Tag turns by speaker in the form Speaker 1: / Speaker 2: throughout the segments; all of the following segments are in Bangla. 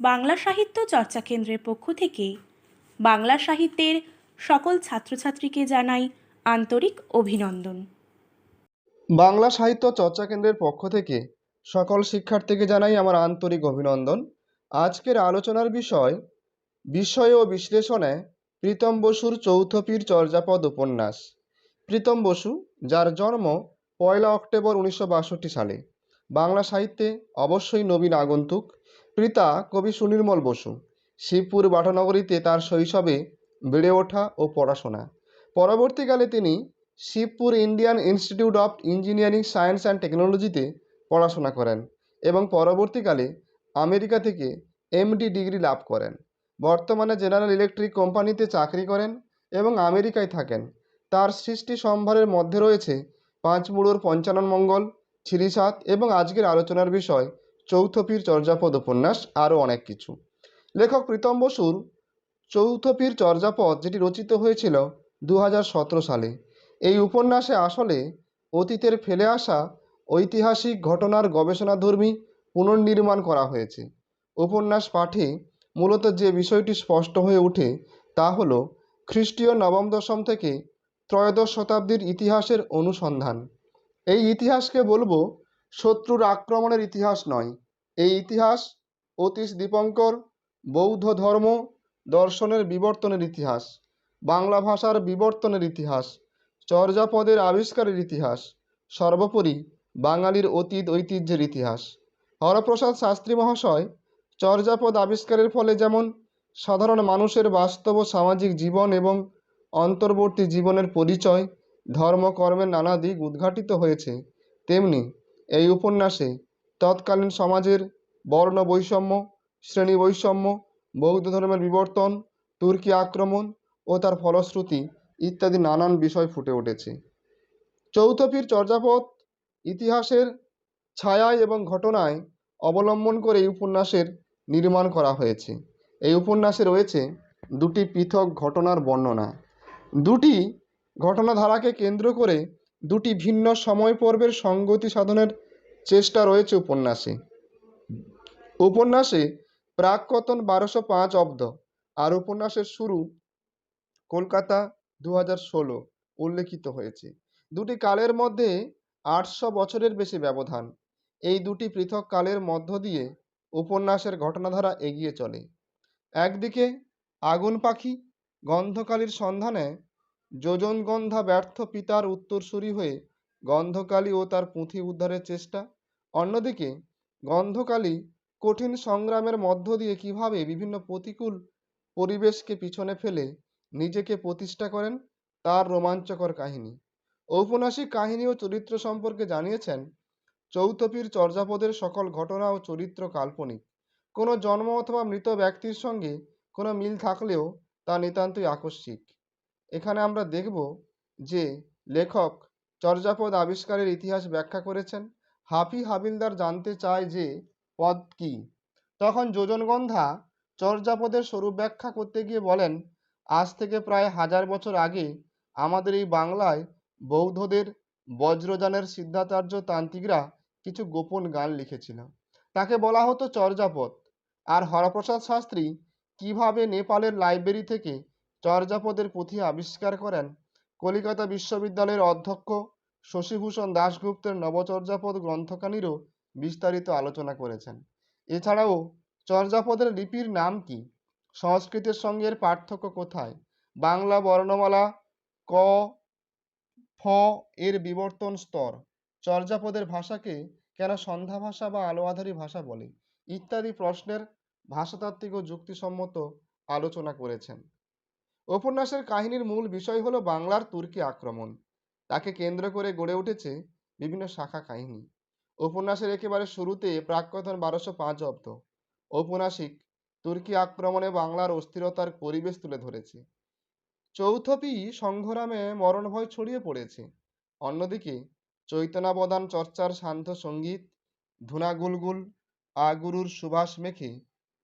Speaker 1: বাংলা সাহিত্য চর্চা কেন্দ্রের পক্ষ থেকে বাংলা সাহিত্যের সকল ছাত্রছাত্রীকে জানাই আন্তরিক অভিনন্দন।
Speaker 2: বাংলা সাহিত্য চর্চা কেন্দ্রের পক্ষ থেকে সকল শিক্ষার্থীকে জানাই আমার আন্তরিক অভিনন্দন। আজকের আলোচনার বিষয় বিষয় ও বিশ্লেষণে প্রীতম বসুর চৌথ পীর চর্যাপদ উপন্যাস। প্রীতম বসু, যার জন্ম পয়লা অক্টোবর উনিশশো বাষট্টি সালে। বাংলা সাহিত্যে অবশ্যই নবীন আগন্তুক। পিতা কবি সুনির্মল বসু। শিবপুর বাটানগরীতে তার শৈশবে বেড়ে ওঠা ও পড়াশোনা। পরবর্তীকালে তিনি Shibpur Indian Institute of Engineering Science and টেকনোলজিতে পড়াশোনা করেন এবং পরবর্তীকালে আমেরিকা থেকে এমডি ডিগ্রি লাভ করেন। বর্তমানে জেনারেল ইলেকট্রিক কোম্পানিতে চাকরি করেন এবং আমেরিকায় থাকেন। তার সৃষ্টি সম্ভারের মধ্যে রয়েছে পাঁচমুড়োর পঞ্চানন মঙ্গল, ছিরিসাত এবং আজকের আলোচনার বিষয় চৌথ পীর চর্যাপদ উপন্যাস, আরও অনেক কিছু। লেখক প্রীতম বসুর চৌথ পীর চর্যাপদ যেটি রচিত হয়েছিল দু হাজার সতেরো সালে। এই উপন্যাসে আসলে অতীতের ফেলে আসা ঐতিহাসিক ঘটনার গবেষণাধর্মী পুনর্নির্মাণ করা হয়েছে। উপন্যাস পাঠে মূলত যে বিষয়টি স্পষ্ট হয়ে ওঠে তা হলো খ্রিস্টীয় নবম দশম থেকে ত্রয়োদশ শতাব্দীর ইতিহাসের অনুসন্ধান। এই ইতিহাসকে বলব শত্রুর আক্রমণের ইতিহাস নয়। এই ইতিহাস অতীশ দীপঙ্কর বৌদ্ধ ধর্ম দর্শনের বিবর্তনের ইতিহাস, বাংলা ভাষার বিবর্তনের ইতিহাস, চর্যাপদের আবিষ্কারের ইতিহাস, সর্বোপরি বাঙালির অতীত ঐতিহ্যের ইতিহাস। হরপ্রসাদ শাস্ত্রী মহাশয় চর্যাপদ আবিষ্কারের ফলে যেমন সাধারণ মানুষের বাস্তব সামাজিক জীবন এবং অন্তর্বর্তী জীবনের পরিচয় ধর্মকর্মের নানা দিক উদ্ঘাটিত হয়েছে, তেমনি এই উপন্যাসে তৎকালীন সমাজের বর্ণ বৈষম্য শ্রেণি বৈষম্য বৌদ্ধ ধর্মের বিবর্তন, তুর্কি আক্রমণ ও তার ফলশ্রুতি ইত্যাদি নানান বিষয় ফুটে উঠেছে। চৌথপীর চর্যাপদ ইতিহাসের ছায়ায় এবং ঘটনায় অবলম্বন করে এই উপন্যাসের নির্মাণ করা হয়েছে। এই উপন্যাসে রয়েছে দুটি পৃথক ঘটনার বর্ণনা। দুটি ঘটনাধারাকে কেন্দ্র করে দুটি ভিন্ন সময় পর্বের সঙ্গতি সাধনের চেষ্টা রয়েছে উপন্যাসে। উপন্যাসে প্রাককতন বারোশো পাঁচ অব্দ, আর উপন্যাসের শুরু কলকাতা দু হাজার ষোলো উল্লেখিত হয়েছে। দুটি কালের মধ্যে আটশো বছরের বেশি ব্যবধান। এই দুটি পৃথক কালের মধ্য দিয়ে উপন্যাসের ঘটনাধারা এগিয়ে চলে। একদিকে আগুন পাখি গন্ধকালীর সন্ধানে যোজনগন্ধা ব্যর্থ পিতার উত্তরসূরি হয়ে গন্ধকালী ও তার পুঁথি উদ্ধারের চেষ্টা। অন্যদিকে, গন্ধকালী কঠিন সংগ্রামের মধ্য দিয়ে কীভাবে বিভিন্ন প্রতিকূল পরিবেশকে পিছনে ফেলে নিজেকে প্রতিষ্ঠা করেন, তার রোমাঞ্চকর কাহিনী। ঔপন্যাসিক কাহিনী ও চরিত্র সম্পর্কে জানিয়েছেন চৌথপীর চর্যাপদের সকল ঘটনা ও চরিত্র কাল্পনিক। কোনো জন্ম অথবা মৃত ব্যক্তির সঙ্গে কোনো মিল থাকলেও তা নিতান্তই আকস্মিক। এখানে আমরা দেখব যে লেখক চর্যাপদ আবিষ্কারের ইতিহাস ব্যাখ্যা করেছেন। হাফি হাবিলদার জানতে চায় যে পদ কি। তখন যোজনগন্ধা চর্যাপদের স্বরূপ ব্যাখ্যা করতে গিয়ে বলেন, আজ থেকে প্রায় হাজার বছর আগে আমাদের এই বাংলায় বৌদ্ধদের বজ্রযানের সিদ্ধাচার্য তান্ত্রিকরা কিছু গোপন গান লিখেছিল। তাকে বলা হতো চর্যাপদ। আর হরপ্রসাদ শাস্ত্রী কীভাবে নেপালের লাইব্রেরি থেকে চর্যাপদের পুঁথি আবিষ্কার করেন কলিকাতা বিশ্ববিদ্যালয়ের অধ্যক্ষ শশীভূষণ দাশগুপ্তের নবচর্যাপদ গ্রন্থখানিরও বিস্তারিত আলোচনা করেছেন। এছাড়াও চর্যাপদের লিপির নাম কি? সংস্কৃতের সঙ্গে এর পার্থক্য কোথায়? বাংলা বর্ণমালা ক, ফ এর বিবর্তন স্তর। চর্যাপদের ভাষাকে কেন সন্ধ্যা ভাষা বা আলো আধারী ভাষা বলে? ইত্যাদি প্রশ্নের ভাষাতাত্ত্বিক ও যুক্তিসম্মত আলোচনা করেছেন। উপন্যাসের কাহিনীর মূল বিষয় হলো বাংলার তুর্কি আক্রমণ। তাকে কেন্দ্র করে গড়ে উঠেছে বিভিন্ন শাখা কাহিনী। উপন্যাসের একেবারে শুরুতে প্রাককথন বারোশো পাঁচ অব্দ। ঔপন্যাসিক, তুর্কি আক্রমণে বাংলার অস্থিরতার পরিবেশ তুলে ধরেছে। চৌথপি সংগ্রামে মরণভয় ছড়িয়ে পড়েছে। অন্যদিকে চৈতনাবদান চর্চার শান্ত সংগীত ধুনা গুলগুল আগুরুর সুভাষ মেখে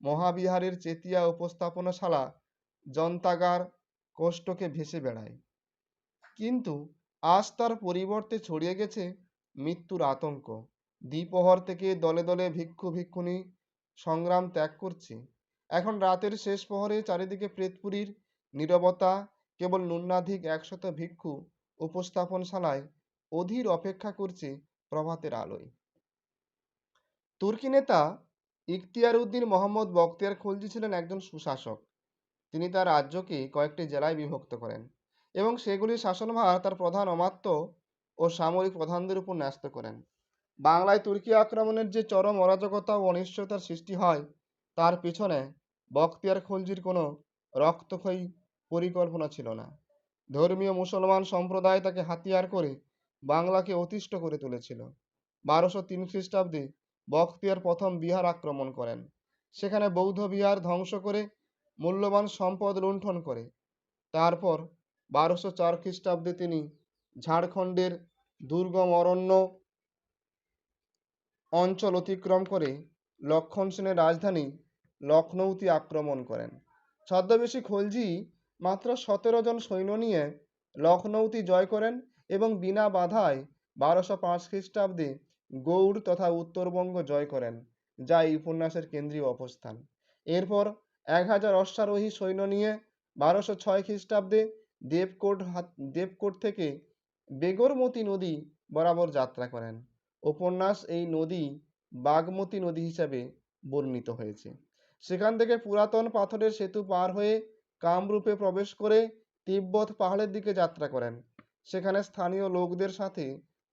Speaker 2: মহাবিহারের চেতিয়া উপস্থাপনাশালা যন্তাগার কোষ্ঠকে ভেসে বেড়ায়। কিন্তু আজ তার পরিবর্তে ছড়িয়ে গেছে মৃত্যুর আতঙ্ক। দ্বিপ্রহর থেকে দলে দলে ভিক্ষু ভিক্ষুণী সংগ্রাম ত্যাগ করছে। এখন রাতের শেষ প্রহরে চারিদিকে প্রেতপুরীর নীরবতা, কেবল ন্যূনাধিক একশত ভিক্ষু উপস্থাপনশালায় অধীর অপেক্ষা করছে প্রভাতের আলোয়। তুর্কি নেতা ইখতিয়ার উদ্দিন মোহাম্মদ বখতিয়ার খলজি ছিলেন একজন সুশাসক। তিনি তার রাজ্যকে কয়েকটি জেলায় বিভক্ত করেন এবং সেগুলির শাসনভার তার প্রধান অমাত্য ও সামরিক প্রধানদের উপর ন্যস্ত করেন। বাংলায় তুর্কি আক্রমণের যে চরম অরাজকতা ও অনিশ্চয়তার সৃষ্টি হয়, তার পিছনে বখতিয়ার খলজির কোনো রক্তক্ষয়ী পরিকল্পনা ছিল না। ধর্মীয় মুসলমান সম্প্রদায় তাকে হাতিয়ার করে বাংলাকে অতিষ্ঠ করে তুলেছিল। বারোশো তিন খ্রিস্টাব্দে বখতিয়ার প্রথম বিহার আক্রমণ করেন। সেখানে বৌদ্ধ বিহার ধ্বংস করে মূল্যবান সম্পদ লুণ্ঠন করে। তারপর বারোশো চার খ্রিস্টাব্দে তিনি ঝাড়খণ্ডের দুর্গম অরণ্য অঞ্চল অতিক্রম করে লক্ষণ সেনের রাজধানী লখনৌতি আক্রমণ করেন। ছদ্মবেশী খলজি মাত্র সতেরো জন সৈন্য নিয়ে লখনৌতি জয় করেন এবং বিনা বাধায় বারোশো পাঁচ খ্রিস্টাব্দে গৌড় তথা উত্তরবঙ্গ জয় করেন, যা এই উপন্যাসের কেন্দ্রীয় অবস্থান। এরপর এক হাজার অশ্বারোহী সৈন্য নিয়ে বারোশো ছয় খ্রিস্টাব্দে দেবকোট হাত, দেবকোট থেকে বেগরমতি নদী বরাবর যাত্রা করেন। উপন্যাস এই নদী বাগমতী নদী হিসাবে বর্ণিত হয়েছে। সেখান থেকে পুরাতন পাথরের সেতু পার হয়ে কামরূপে প্রবেশ করে তিব্বত পাহাড়ের দিকে যাত্রা করেন। সেখানে স্থানীয় লোকদের সাথে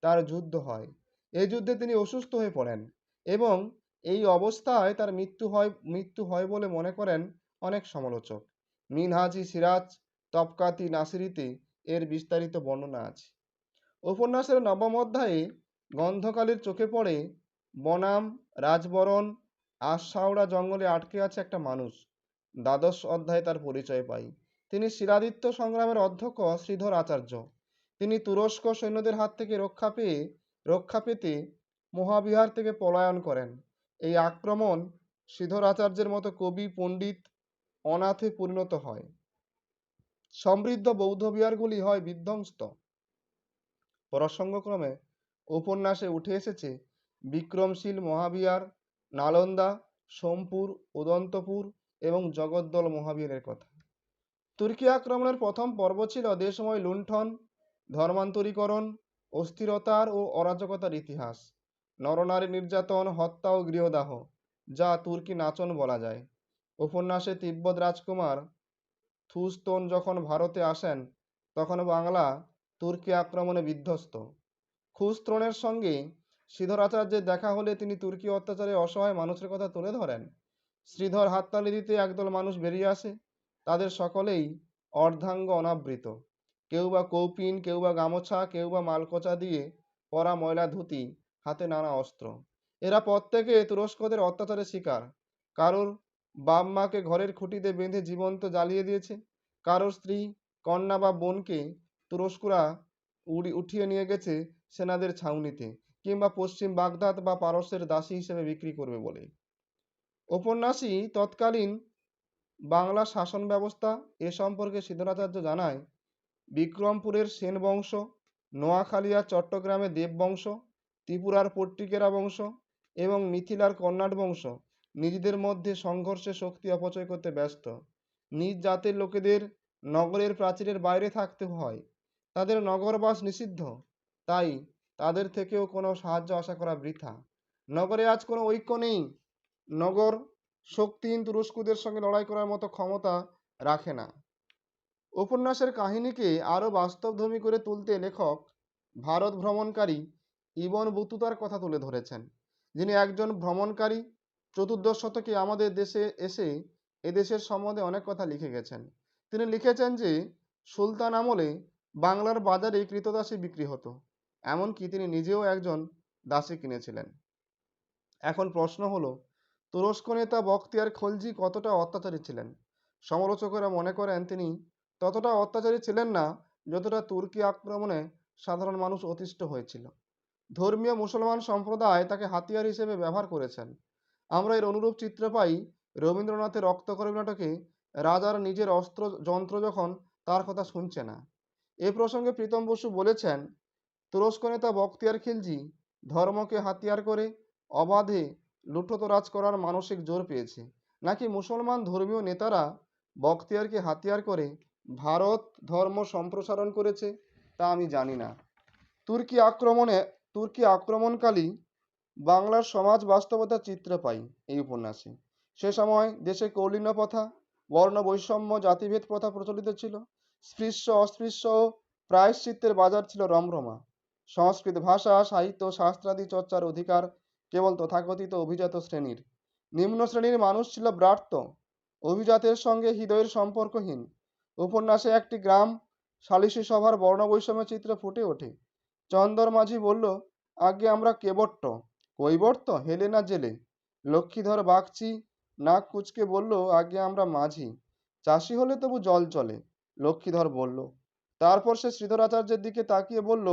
Speaker 2: তার যুদ্ধ হয়। এই যুদ্ধে তিনি অসুস্থ হয়ে পড়েন এবং এই অবস্থায় তার মৃত্যু হয় মৃত্যু হয় বলে মনে করেন অনেক সমালোচক। মিনহাজি, সিরাজ তপকাতি নাসিরিতে এর বিস্তারিত বর্ণনা আছে। উপন্যাসের নবম অধ্যায়ে গন্ধকালের চোখে পড়ে বনাম, রাজবরণ, আশাওড়া জঙ্গলে আটকে আছে একটা মানুষ। দ্বাদশ অধ্যায়ে তার পরিচয় পাই। তিনি শিলাদিত্য সংগ্রামের অধ্যক্ষ শ্রীধর আচার্য। তিনি তুরস্ক সৈন্যদের হাত থেকে রক্ষা পেয়ে, রক্ষা পেতে মহাবিহার থেকে পলায়ন করেন। এই আক্রমণ শ্রীধর আচার্যের মতো কবি, পণ্ডিত অনাথে পরিণত হয়। সমৃদ্ধ বৌদ্ধ বিহারগুলি হয় বিধ্বংস্ত। প্রসঙ্গক্রমে উপন্যাসে উঠে এসেছে বিক্রমশীল মহাবিহার, নালন্দা, সোমপুর, উদন্তপুর এবং জগদ্দল মহাবীরের কথা। তুর্কি আক্রমণের প্রথম পর্ব ছিল দেশময় লুণ্ঠন, ধর্মান্তরীকরণ, অস্থিরতার ও অরাজকতার ইতিহাস। নরনারী নির্যাতন, হত্যা ও গৃহদাহ, যা তুর্কি নাচন বলা যায়। উপন্যাসে তিব্বত রাজকুমার থুস্তন যখন ভারতে আসেন, তখন বাংলা তুর্কি আক্রমণে বিধ্বস্ত। খুস্ত্রনের সঙ্গে শ্রীধরাচার্যের দেখা হলে তিনি তুর্কি অত্যাচারে অসহায় মানুষের কথা তুলে ধরেন। শ্রীধর হাততালি দিতে একদল মানুষ বেরিয়ে আসে, তাদের সকলেই অর্ধাঙ্গ অনাবৃত। কেউ বা কৌপিন, কেউ বা গামছা, কেউ বা মালকোচা দিয়ে পরা ময়লা ধুতি হাতে নানা অস্ত্র। এরা প্রত্যেকে তুরস্কদের অত্যাচারের শিকার। কারোর বাপ মাকে ঘরের খুঁটিতে বেঁধে জীবন্ত জ্বালিয়ে দিয়েছে। কারোর স্ত্রী, কন্যা বা বোনকে তুরস্করা উড়ি, উঠিয়ে নিয়ে গেছে সেনাদের ছাউনিতে কিংবা পশ্চিম বাগদাদ বা পারস্যের দাসী হিসেবে বিক্রি করবে বলে। উপন্যাসই তৎকালীন বাংলা শাসন ব্যবস্থা এ সম্পর্কে সিদ্ধরাচার্য জানায়, বিক্রমপুরের সেন বংশ নোয়াখালিয়া চট্টগ্রামে দেব বংশ ত্রিপুরার পট্টিকেরা বংশ এবং মিথিলার কর্ণাট বংশ নিজেদের মধ্যে সংঘর্ষে শক্তি অপচয় করতে ব্যস্ত। নিজ জাতের লোকেদের নগরের প্রাচীরের বাইরে থাকতে হয়। তাদের নগরবাস নিষিদ্ধ। তাই তাদের থেকেও কোনো সাহায্য আশা করা বৃথা। নগরে আজ কোনো ঐক্য নেই। নগর শক্তিহীন তুরস্কদের সঙ্গে লড়াই করার মতো ক্ষমতা রাখে না। উপন্যাসের কাহিনীকে আরও বাস্তবধর্মী করে তুলতে লেখক ভারত ভ্রমণকারী ইবন বুতুতার কথা তুলে ধরেছেন। যিনি একজন ভ্রমণকারী, চতুর্দশ শতকে আমাদের দেশে এসে এদেশের সম্বন্ধে অনেক কথা লিখে গেছেন। তিনি লিখেছেন যে, সুলতান আমলে বাংলার বাজারে কৃতদাসী বিক্রি হতো, এমনকি তিনি নিজেও একজন দাসী কিনেছিলেন। এখন প্রশ্ন হলো, তুরস্ক নেতা বখতিয়ার খলজি কতটা অত্যাচারী ছিলেন? সমালোচকেরা মনে করেন তিনি ততটা অত্যাচারী ছিলেন না, যতটা তুর্কি আক্রমণে সাধারণ মানুষ অতিষ্ঠ হয়েছিল। ধর্মীয় মুসলমান সম্প্রদায় তাকে হাতিয়ার হিসেবে ব্যবহার করেছেন। আমরা এর অনুরূপ চিত্র পাই রবীন্দ্রনাথের রক্তকরবী নাটকে রাজার নিজের অস্ত্র, যন্ত্র যখন তার কথা শুনছে না। এ প্রসঙ্গে প্রীতম বসু বলেছেন, তুরস্ক নেতা বখতিয়ার খিলজি ধর্মকে হাতিয়ার করে অবাধে লুঠতরাজ করার মানসিক জোর পেয়েছে। নাকি মুসলমান ধর্মীয় নেতারা বখতিয়ারকে হাতিয়ার করে ভারত ধর্ম সম্প্রসারণ করেছে তা আমি জানি না। তুর্কি আক্রমণে তুর্কি আক্রমণকালী বাংলার সমাজ বাস্তবতার চিত্র পাই এই উপন্যাসে। সে সময় দেশে কৌলীন্য প্রথা, বর্ণ বৈষম্য, জাতিভেদ প্রথা প্রচলিত ছিল। স্পৃশ্য, অস্পৃশ্য ও প্রায়শ্চিত্তের বাজার ছিল রমরমা। সংস্কৃত ভাষা, সাহিত্য, শাস্ত্রাদি চর্চার অধিকার কেবল তথাকথিত অভিজাত শ্রেণির। নিম্ন শ্রেণির মানুষ ছিল ব্রাত্য, অভিজাতের সঙ্গে হৃদয়ের সম্পর্কহীন। উপন্যাসে একটি গ্রাম সালিশি সভার বর্ণবৈষম্য চিত্র ফুটে ওঠে। চন্দর মাঝি বলল, আগে আমরা কেবট্ট, কৈবর্ত হেলে না জেলে। লক্ষ্মীধর বাগচি নাক কুচকে বলল, আগে আমরা মাঝি, চাষি হলে তবু জল চলে। লক্ষ্মীধর বলল। তারপর সে শ্রীধরাচার্যের দিকে তাকিয়ে বলল,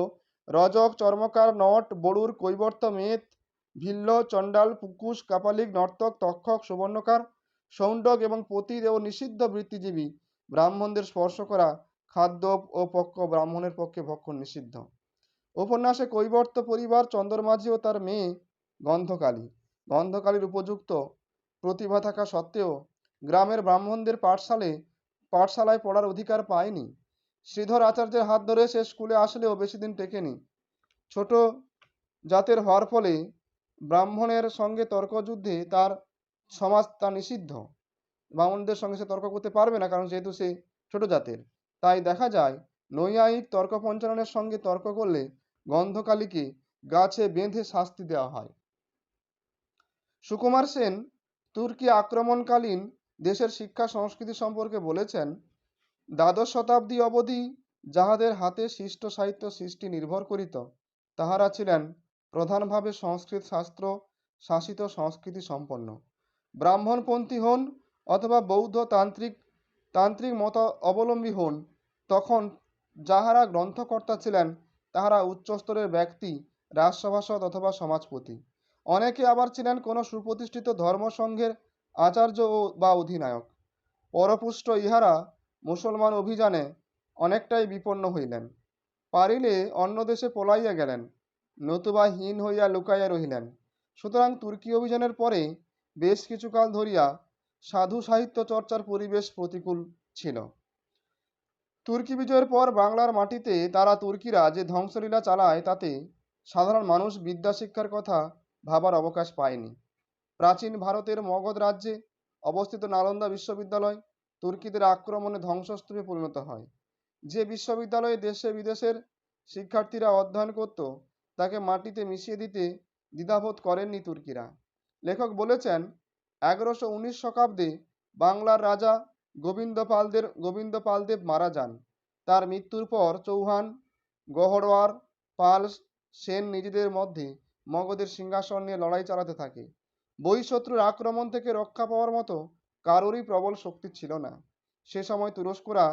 Speaker 2: রজক, চর্মকার, নট, বড়ুর, কৈবর্ত, মেত, ভিল্ল, চণ্ডাল, পুকুশ, কাপালিক, নর্তক, তক্ষক, সুবর্ণকার, সৌণ্ডক এবং পতিত ও নিষিদ্ধ বৃত্তিজীবী ব্রাহ্মণদের স্পর্শ করা খাদ্য ও পক্ষ ব্রাহ্মণের পক্ষে ভক্ষণ নিষিদ্ধ। উপন্যাসে কৈবর্ত পরিবার চন্দ্রমাঝি ও তার মেয়ে গন্ধকালী। গন্ধকালীর উপযুক্ত প্রতিভা থাকা সত্ত্বেও গ্রামের ব্রাহ্মণদের পাঠশালে, পাঠশালায় পড়ার অধিকার পায়নি। শ্রীধর আচার্যের হাত ধরে সে স্কুলে আসলেও বেশি দিন টেকেনি। ছোট জাতের হওয়ার ফলে ব্রাহ্মণের সঙ্গে তর্কযুদ্ধে তার সমাজ তা নিষিদ্ধ। ব্রাহ্মণদের সঙ্গে সে তর্ক করতে পারবে না, কারণ যেহেতু সে ছোট জাতের। তাই দেখা যায়, নৈয়ায়িক তর্ক সঙ্গে তর্ক করলে গন্ধকালীকে গাছে বেঁধে শাস্তি দেওয়া হয়? সুকুমার সেন তুর্কি আক্রমণকালীন দেশের শিক্ষা সংস্কৃতি সম্পর্কে বলেছেন, দ্বাদশ শতাব্দী অবধি যাহাদের হাতে শিষ্ট সাহিত্য সৃষ্টি নির্ভর করিত, তাহারা ছিলেন প্রধানভাবে সংস্কৃত শাস্ত্র শাসিত সংস্কৃতি সম্পন্ন। ব্রাহ্মণপন্থী হন অথবা বৌদ্ধ তান্ত্রিক তান্ত্রিক মত অবলম্বী হন, তখন যাহারা গ্রন্থকর্তা ছিলেন তাহারা উচ্চস্তরের ব্যক্তি, রাজসভাসদ অথবা সমাজপতি। অনেকে আবার ছিলেন কোনো সুপ্রতিষ্ঠিত ধর্মসংঘের আচার্য ও বা অধিনায়ক। পরপুষ্ট ইহারা মুসলমান অভিযানে অনেকটাই বিপন্ন হইলেন। পারিলে অন্য দেশে পলাইয়া গেলেন, নতুবা হীন হইয়া লুকাইয়া রহিলেন। সুতরাং তুর্কি অভিযানের পরে বেশ কিছুকাল ধরিয়া সাধু সাহিত্য চর্চার পরিবেশ প্রতিকূল ছিল। তুর্কি বিজয়ের পর বাংলার মাটিতে তারা তুর্কিরা যে ধ্বংসলীলা চালায় তাতে সাধারণ মানুষ বিদ্যা শিক্ষার কথা ভাবার অবকাশ পায়নি। প্রাচীন ভারতের মগধ রাজ্যে অবস্থিত নালন্দা বিশ্ববিদ্যালয় তুর্কিদের আক্রমণে ধ্বংসস্তূপে পরিণত হয়। যে বিশ্ববিদ্যালয়ে দেশে বিদেশের শিক্ষার্থীরা অধ্যয়ন করত, তাকে মাটিতে মিশিয়ে দিতে দ্বিধাবোধ করেননি তুর্কিরা। লেখক বলেছেন, এগারোশো উনিশ শতাব্দে বাংলার রাজা গোবিন্দপালদের, গোবিন্দপালদেব মারা যান। তার মৃত্যুর পর চৌহান গহরওয়ার পাল সেন নিজেদের মধ্যে মগধের সিংহাসন নিয়ে লড়াই চালাতে থাকে। বহিঃশত্রুর আক্রমণ থেকে রক্ষা পাওয়ার মতো কারোরই প্রবল শক্তি ছিল না। সে সময় তুরস্করা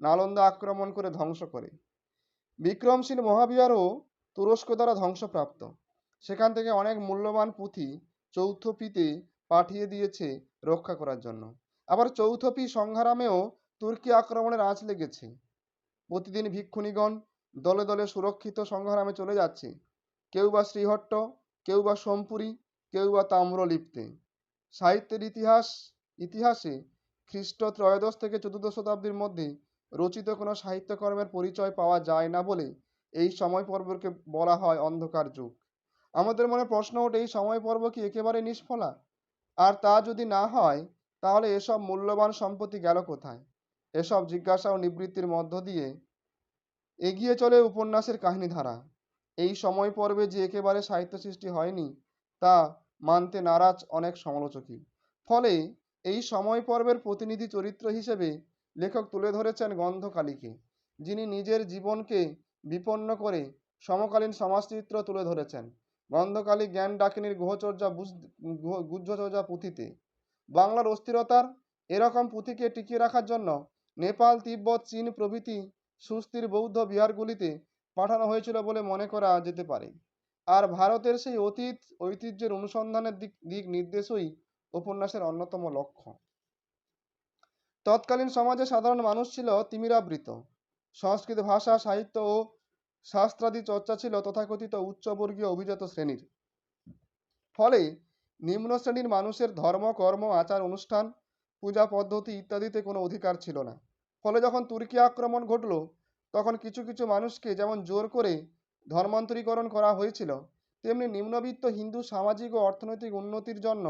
Speaker 2: নালন্দা আক্রমণ করে ধ্বংস করে। বিক্রমশীল মহাবিহারও তুরস্ক দ্বারা ধ্বংসপ্রাপ্ত। সেখান থেকে অনেক মূল্যবান পুঁথি চৌথপিতে পাঠিয়ে দিয়েছে রক্ষা করার জন্য। আবার চৌথপি সংহারামেও তুর্কি আক্রমণের আঁচ লেগেছে। প্রতিদিন ভিক্ষুণীগণ দলে দলে সুরক্ষিত সংগ্রামে চলে যাচ্ছে। কেউ বা শ্রীহট্ট, কেউ বা সোমপুরি, কেউ বা তাম্রলিপ্তে। সাহিত্যের ইতিহাস, ইতিহাসে খ্রিস্ট ত্রয়োদশ থেকে চতুর্দশ শতাব্দীর মধ্যে রচিত কোনো সাহিত্যকর্মের পরিচয় পাওয়া যায় না বলে এই সময় পর্বকে বলা হয় অন্ধকার যুগ। আমাদের মনে প্রশ্ন ওঠে, এই সময় পর্ব কি একেবারে নিষ্ফলা? আর তা যদি না হয় তাহলে এসব মূল্যবান সম্পত্তি গেল কোথায়? এসব জিজ্ঞাসা ও নিবৃত্তির মধ্য দিয়ে এগিয়ে চলে উপন্যাসের কাহিনীধারা এই সময় পর্বে যে একেবারে সাহিত্য সৃষ্টি হয়নি, তা মানতে নারাজ অনেক সমালোচকই। ফলে এই সময় পর্বের প্রতিনিধি চরিত্র হিসেবে লেখক তুলে ধরেছেন গন্ধকালীকে, যিনি নিজের জীবনকে বিপন্ন করে সমকালীন সমাজচিত্র তুলে ধরেছেন। গন্ধকালী জ্ঞান ডাকিনীর গুহচর্যা গুহ্যচর্যা পুঁথিতে বাংলার অস্থিরতার এরকম পুঁথিকে টিকিয়ে রাখার জন্য নেপাল, তিব্বত, চীন প্রভৃতি সুস্থির বৌদ্ধ বিহারগুলিতে পাঠানো হয়েছিল বলে মনে করা যেতে পারে। আর ভারতের সেই অতীত ঐতিহ্যের অনুসন্ধানের দিক দিক নির্দেশই উপন্যাসের অন্যতম লক্ষ্য তৎকালীন সমাজে সাধারণ মানুষ ছিল তিমিরাবৃত। সংস্কৃত ভাষা, সাহিত্য ও শাস্ত্রাদি চর্চা ছিল তথাকথিত উচ্চবর্গীয় অভিজাত শ্রেণির। ফলে নিম্ন শ্রেণির মানুষের ধর্ম, কর্ম, আচার, অনুষ্ঠান, পূজা পদ্ধতি ইত্যাদিতে কোনো অধিকার ছিল না। ফলে যখন তুর্কি আক্রমণ ঘটল, তখন কিছু কিছু মানুষকে যেমন জোর করে ধর্মান্তরীকরণ করা হয়েছিল, তেমনি নিম্নবিত্ত হিন্দু সামাজিক ও অর্থনৈতিক উন্নতির জন্য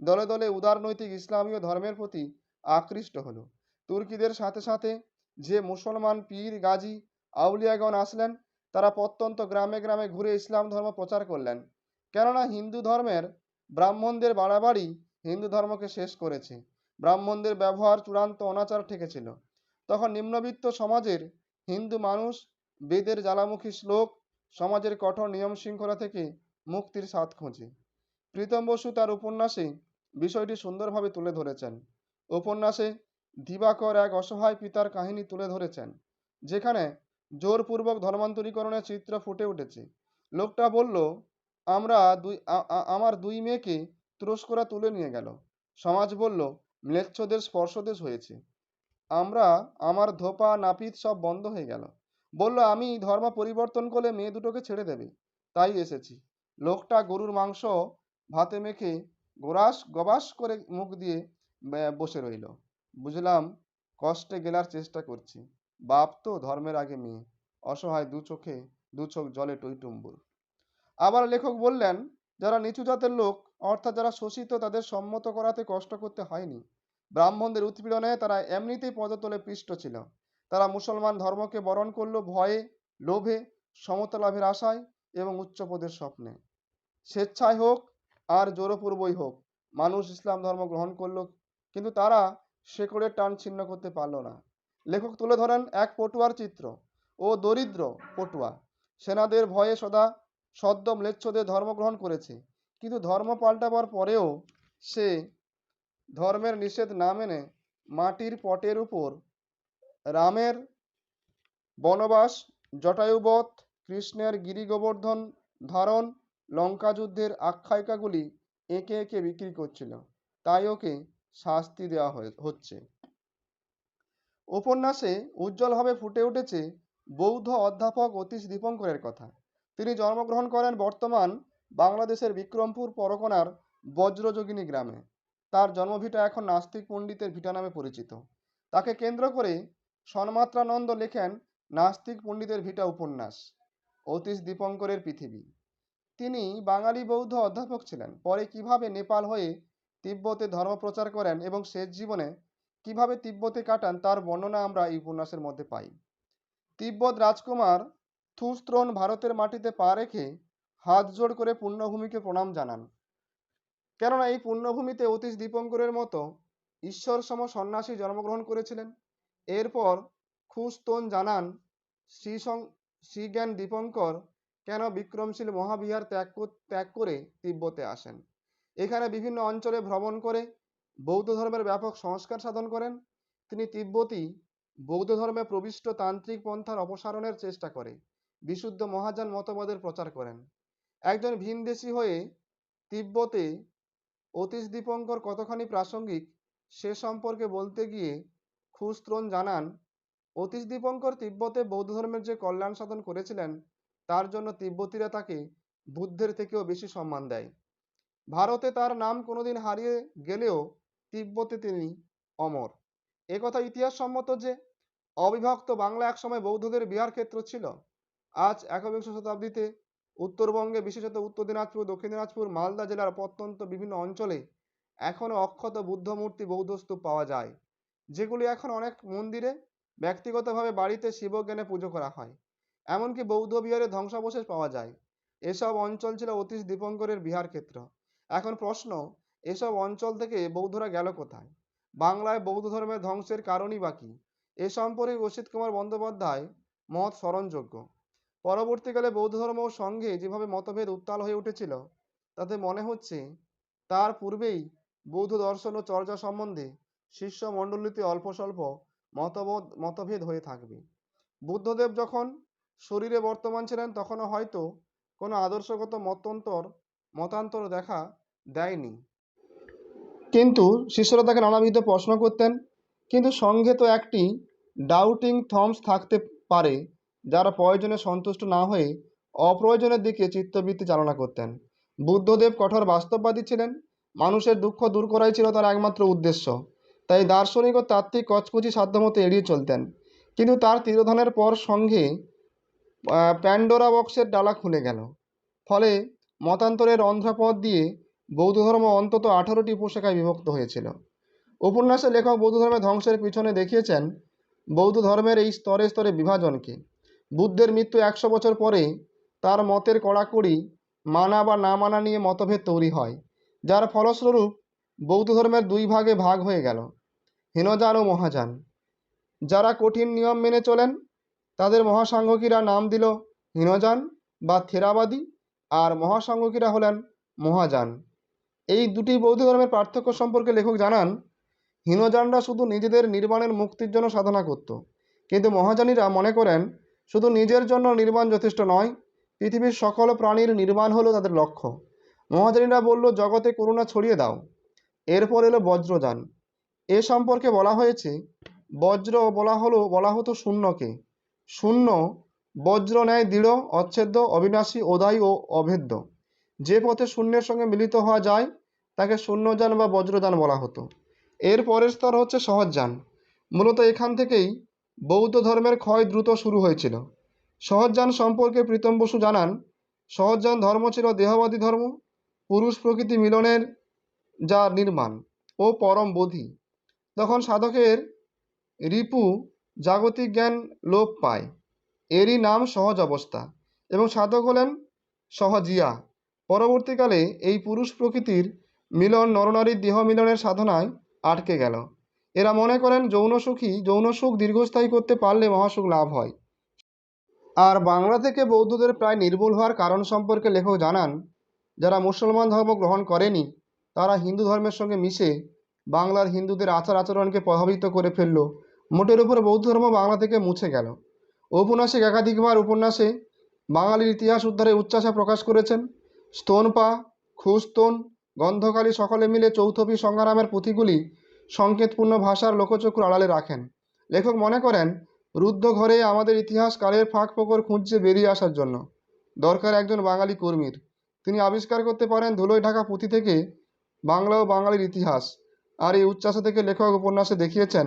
Speaker 2: দলে দলে উদারনৈতিক ইসলামীয় ধর্মের প্রতি আকৃষ্ট হলো। তুর্কিদের সাথে সাথে যে মুসলমান পীর গাজী আউলিয়াগণ আসলেন, তারা প্রত্যন্ত গ্রামে গ্রামে ঘুরে ইসলাম ধর্ম প্রচার করলেন। কেননা হিন্দু ধর্মের ব্রাহ্মণদের বাড়াবাড়ি হিন্দু ধর্মকে শেষ করেছে। ব্রাহ্মণদের ব্যবহার চূড়ান্ত অনাচার ঠেকেছিল। তখন নিম্নবিত্ত সমাজের হিন্দু মানুষ বেদের জ্বালামুখী শ্লোক, সমাজের কঠোর নিয়ম শৃঙ্খলা থেকে মুক্তির স্বাদ খোঁজে। প্রীতম বসু তার উপন্যাসে বিষয়টি সুন্দরভাবে তুলে ধরেছেন। উপন্যাসে দিবাকর এক অসহায় পিতার কাহিনী তুলে ধরেছেন, যেখানে জোরপূর্বক ধর্মান্তরীকরণের চিত্র ফুটে উঠেছে। লোকটা বলল আমরা দুই আমার দুই মেয়েকে তুরস্করা তুলে নিয়ে গেল। সমাজ বলল, ম্লেচ্ছদের স্পর্শদেশ হয়েছে। আমরা, আমার ধোপা, নাপিত সব বন্ধ হয়ে গেল। বলল, আমি ধর্ম পরিবর্তন করলে মেয়ে দুটোকে ছেড়ে দেবে। তাই এসেছি। লোকটা গরুর মাংস, ভাতে মেখে গোরাস, গবাস করে মুখ দিয়ে বসে রইল। বুঝলাম, কষ্টে গেলার চেষ্টা করছি। বাপ তো ধর্মের আগে মেয়ে। অসহায় দু চোখে, দু চোখ জলে টইটুম্বুর। আবার লেখক বললেন, যারা নিচু জাতের লোক, অর্থাৎ যারা শোষিত, তাদের সম্মত করাতে কষ্ট করতে হয়নি। ব্রাহ্মণদের উৎপীড়নে তারা এমনিতেই পদতলে পৃষ্ঠ ছিল। তারা মুসলমান ধর্মকে বরণ করল ভয়ে, লোভে সমতা লাভের আশায় এবং উচ্চপদের স্বপ্নে। স্বেচ্ছায় হোক আর জোরপূর্বই হোক, মানুষ ইসলাম ধর্ম গ্রহণ করল, কিন্তু তারা শেকড়ের টান ছিন্ন করতে পারল না। লেখক তুলে ধরেন এক পটুয়ার চিত্র ও দরিদ্র পটুয়া। সেনাদের ভয়ে সদা সদ্য ম্লেচ্ছদের ধর্মগ্রহণ করেছে। কিন্তু ধর্ম পাল্টাবার পরেও সে ধর্মের নিষেধ না মেনে মাটির পটের উপর রামের বনবাস জটায়ুবধ কৃষ্ণের গিরিগোবর্ধন ধারণ লঙ্কা যুদ্ধের আখ্যায়িকাগুলি এঁকে এঁকে বিক্রি করছিল। তাই ওকে শাস্তি দেওয়া হচ্ছে। উপন্যাসে উজ্জ্বলভাবে ফুটে উঠেছে বৌদ্ধ অধ্যাপক অতীশ দীপঙ্করের কথা। তিনি জন্মগ্রহণ করেন বর্তমান বাংলাদেশের বিক্রমপুর পরগনার বজ্রযোগিনী গ্রামে। তার জন্মভিটা এখন নাস্তিক পণ্ডিতের ভিটা নামে পরিচিত। তাকে কেন্দ্র করে সন্মাত্রানন্দ লেখেন নাস্তিক পণ্ডিতের ভিটা উপন্যাস, অতীশ দীপঙ্করের পৃথিবী। তিনি বাঙালি বৌদ্ধ অধ্যাপক ছিলেন। পরে কীভাবে নেপাল হয়ে তিব্বতে ধর্ম প্রচার করেন এবং শেষ জীবনে কীভাবে তিব্বতে কাটান তার বর্ণনা আমরা এই উপন্যাসের মধ্যে পাই। তিব্বত রাজকুমার থুস্ত্রোন ভারতের মাটিতে পা রেখে হাত জোড় করে পুণ্যভূমিকে প্রণাম জানান। কেননা এই পুণ্যভূমিতে অতীশ দীপঙ্করের মতো ঈশ্বর সম সন্ন্যাসী জন্মগ্রহণ করেছিলেন। এরপর খুস্তোন জানান, শ্রীসং, শ্রীজ্ঞান দীপঙ্কর কেন বিক্রমশীল মহাবিহার ত্যাগ ত্যাগ করে তিব্বতে আসেন? এখানে বিভিন্ন অঞ্চলে ভ্রমণ করে বৌদ্ধ ধর্মের ব্যাপক সংস্কার সাধন করেন। তিনি তিব্বতী বৌদ্ধ ধর্মে প্রবিষ্ট তান্ত্রিক পন্থার অপসারণের চেষ্টা করে। বিশুদ্ধ মহাযান মতবাদের প্রচার করেন। একজন ভিনদেশী হয়ে তিব্বতে অতীশ দীপঙ্কর কতখানি প্রাসঙ্গিক সে সম্পর্কে বলতে গিয়ে খুস্ত্রোন জানান, অতীশ দীপঙ্কর তিব্বতে বৌদ্ধ ধর্মের যে কল্যাণ সাধন করেছিলেন, তার জন্য তিব্বতীরা তাকে বুদ্ধের থেকেও বেশি সম্মান দেয়। ভারতে তার নাম কোনোদিন হারিয়ে গেলেও তিব্বতে তিনি অমর। একথা ইতিহাস সম্মত যে অবিভক্ত বাংলা একসময় বৌদ্ধদের বিহার ক্ষেত্র ছিল। আজ একবিংশ শতাব্দীতে উত্তরবঙ্গে, বিশেষত উত্তর দিনাজপুর, দক্ষিণ দিনাজপুর, মালদা জেলার প্রত্যন্ত বিভিন্ন অঞ্চলে এখনও অক্ষত বুদ্ধ মূর্তি বৌদ্ধ স্তূপ পাওয়া যায়, যেগুলি এখন অনেক মন্দিরে ব্যক্তিগতভাবে বাড়িতে শিবজ্ঞানে পুজো করা হয়। এমনকি বৌদ্ধ বিহারে ধ্বংসাবশেষ পাওয়া যায়। এসব অঞ্চল ছিল অতীশ দীপঙ্করের বিহার ক্ষেত্র। এখন প্রশ্ন, এসব অঞ্চল থেকে বৌদ্ধরা গেল কোথায়? বাংলায় বৌদ্ধ ধর্মের ধ্বংসের কারণই বা কী? এ সম্পর্কে অসিত কুমার বন্দ্যোপাধ্যায় মত স্মরণযোগ্য। পরবর্তীকালে বৌদ্ধ ধর্ম ও সঙ্গে যেভাবে মতভেদ উত্তাল হয়ে উঠেছিল, তাতে মনে হচ্ছে তার পূর্বেই বৌদ্ধ দর্শন ও চর্চা সম্বন্ধে শিষ্য মণ্ডলীতে অল্প স্বল্প মতবোধ, মতভেদ হয়ে থাকবে। বুদ্ধদেব যখন শরীরে বর্তমান ছিলেন, তখনও হয়তো কোনো আদর্শগত মতান্তর মতান্তর দেখা দেয়নি। কিন্তু শিষ্যরা তাকে নানাবিধ প্রশ্ন করতেন, কিন্তু সঙ্গে তো একটি ডাউটিং থমস থাকতে পারে। যারা প্রয়োজনে সন্তুষ্ট না হয়ে অপ্রয়োজনের দিকে চিত্তবৃত্তি চালনা করতেন। বুদ্ধদেব কঠোর বাস্তববাদী ছিলেন। মানুষের দুঃখ দূর করাই ছিল তার একমাত্র উদ্দেশ্য। তাই দার্শনিক ও তাত্ত্বিক কচকুচি সাধ্যমতো এড়িয়ে চলতেন। কিন্তু তার তিরোধানের পর সঙ্গে প্যান্ডোরা বক্সের ডালা খুলে গেল। ফলে মতান্তরের অন্ধ্রপথ দিয়ে বৌদ্ধ ধর্ম অন্তত আঠারোটি উপশাখায় বিভক্ত হয়েছিল। উপন্যাসে লেখক বৌদ্ধ ধর্মের ধ্বংসের পিছনে দেখিয়েছেন বৌদ্ধ ধর্মের এই স্তরে স্তরে বিভাজনকে। বুদ্ধের মৃত্যু একশো বছর পরে তার মতের কড়াকড়ি মানা বা না মানা নিয়ে মতভেদ তৈরি হয়, যার ফলস্বরূপ বৌদ্ধ ধর্মের দুই ভাগে ভাগ হয়ে গেল, হীনযান ও মহাযান। যারা কঠিন নিয়ম মেনে চলেন, তাদের মহাসাংঘিকরা নাম দিল হীনযান বা থেরাবাদী, আর মহাসাংঘিকরা হলেন মহাযান। এই দুটি বৌদ্ধ ধর্মের পার্থক্য সম্পর্কে লেখক জানান, হীনযানরা শুধু নিজেদের নির্বাণের মুক্তির জন্য সাধনা করত, কিন্তু মহাযানীরা মনে করেন শুধু নিজের জন্য নির্মাণ যথেষ্ট নয়, পৃথিবীর সকল প্রাণীর নির্মাণ হলো তাদের লক্ষ্য। মহাযানীরা বলল, জগতে করুণা ছড়িয়ে দাও। এরপর এলো বজ্রযান। এ সম্পর্কে বলা হয়েছে, বজ্র বলা হলো, বলা হতো শূন্যকে। শূন্য, বজ্র ন্যায় দৃঢ়, অচ্ছেদ্য, অবিনাশী ওদায়ী ও অভেদ্য। যে পথে শূন্যের সঙ্গে মিলিত হওয়া যায়, তাকে শূন্যযান বা বজ্রযান বলা হতো। এর পরের স্তর হচ্ছে সহজযান। মূলত এখান থেকেই বৌদ্ধ ধর্মের ক্ষয় দ্রুত শুরু হয়েছিল। সহজযান সম্পর্কে প্রীতম বসু জানান সহজযান ধর্ম ছিল দেহবাদী ধর্ম, পুরুষ প্রকৃতি মিলনের যা নির্মাণ ও পরম বোধি। তখন সাধকের রিপু জাগতিক জ্ঞান লোপ পায়। এরই নাম সহজ অবস্থা এবং সাধক হলেন সহজিয়া। পরবর্তীকালে এই পুরুষ প্রকৃতির মিলন নরনারীর দেহ মিলনের সাধনায় আটকে গেল। এরা মনে করেন যৌন সুখী, যৌন সুখ দীর্ঘস্থায়ী করতে পারলে মহাসুখ লাভ হয়। আর বাংলা থেকে বৌদ্ধদের প্রায় নির্মূল হওয়ার কারণ সম্পর্কে লেখক জানান, যারা মুসলমান ধর্ম গ্রহণ করেনি, তারা হিন্দু ধর্মের সঙ্গে মিশে বাংলার হিন্দুদের আচার আচরণকে প্রভাবিত করে ফেলল। মোটের উপর বৌদ্ধ ধর্ম বাংলা থেকে মুছে গেল। ঔপন্যাসিক একাধিকবার উপন্যাসে বাঙালির ইতিহাস উদ্ধারে উচ্চাসা প্রকাশ করেছেন। স্তোনপা, খুস্তোন, গন্ধকালী সকলে মিলে চৌথপি সংগ্রামের পুঁথিগুলি সংকেতপূর্ণ ভাষার লোকচক্ষু আড়ালে রাখেন। লেখক মনে করেন, রুদ্ধ ঘরে আমাদের ইতিহাস কালের ফাঁক ফোকর খুঁজছে বেরিয়ে আসার জন্য। দরকার একজন বাঙালি কর্মীর। তিনি আবিষ্কার করতে পারেন ধুলোয় ঢাকা পুঁথি থেকে বাংলা ও বাঙালির ইতিহাস। আর এই উচ্চাসা থেকে লেখক উপন্যাসে দেখিয়েছেন,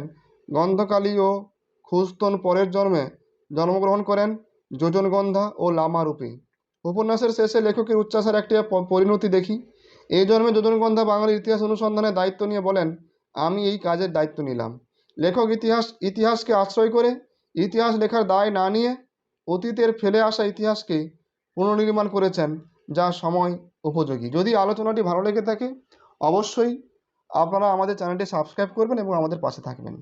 Speaker 2: গন্ধকালী ও খুস্তন পরের জন্মে জন্মগ্রহণ করেন যোজনগন্ধা ও লামা রূপে। উপন্যাসের শেষে লেখকের উচ্চাসার একটি পরিণতি দেখি। এই জন্মে যোজনগন্ধা বাঙালির ইতিহাস অনুসন্ধানের দায়িত্ব নিয়ে বলেন আমি এই কাজের দায়িত্ব নিলাম। লেখক ইতিহাস, ইতিহাসকে আশ্রয় করে, ইতিহাস লেখার দায় না নিয়ে অতীতের ফেলে আসা ইতিহাসকে পুনর্নির্মাণ করেছেন যা সময় উপযোগী। যদি আলোচনাটি ভালো লেগে থাকে, অবশ্যই আপনারা আমাদের চ্যানেলটি সাবস্ক্রাইব করবেন এবং আমাদের পাশে থাকবেন।